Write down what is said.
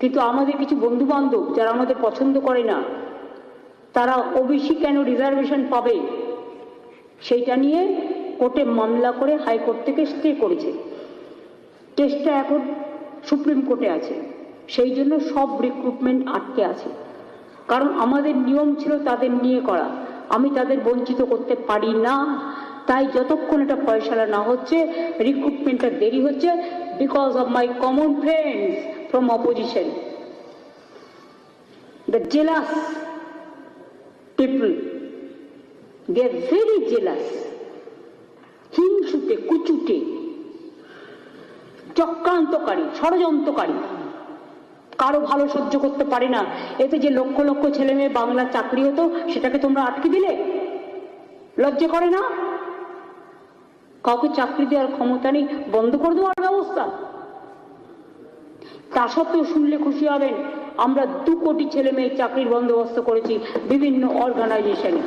কিন্তু আমাদের কিছু বন্ধু বান্ধব যারা আমাদের পছন্দ করে না, তারা ওবিসি কেন রিজার্ভেশন পাবে? সেইটা নিয়ে কোর্টে মামলা করে হাইকোর্ট থেকে স্টে করেছে। কেসটা এখন সুপ্রিম কোর্টে আছে। সেই জন্য সব রিক্রুটমেন্ট আটকে আছে। কারণ আমাদের নিয়ম ছিল তাদের নিয়ে করা। আমি তাদের বঞ্চিত করতে পারি না। তাই যতক্ষণ এটা ফয়সালা না হচ্ছে রিক্রুটমেন্টটা দেরি হচ্ছে because of my common friends from opposition the jealous people they are very jealous হিংসুটে, কুচুটে, চক্রান্তকারী, ষড়যন্ত্রকারী। কারও ভালো সহ্য করতে পারে না। এতে যে লক্ষ লক্ষ ছেলে মেয়ে বাংলা চাকরি হতো, সেটাকে তোমরা আটকে দিলে? লজ্জা করে না? কাউকে চাকরি দেওয়ার ক্ষমতা নেই, বন্ধ করে দেওয়ার ব্যবস্থা। তা সত্ত্বেও শুনলে খুশি হবেন, আমরা দু কোটি ছেলে মেয়ে চাকরির বন্দোবস্ত করেছি বিভিন্ন অর্গানাইজেশনে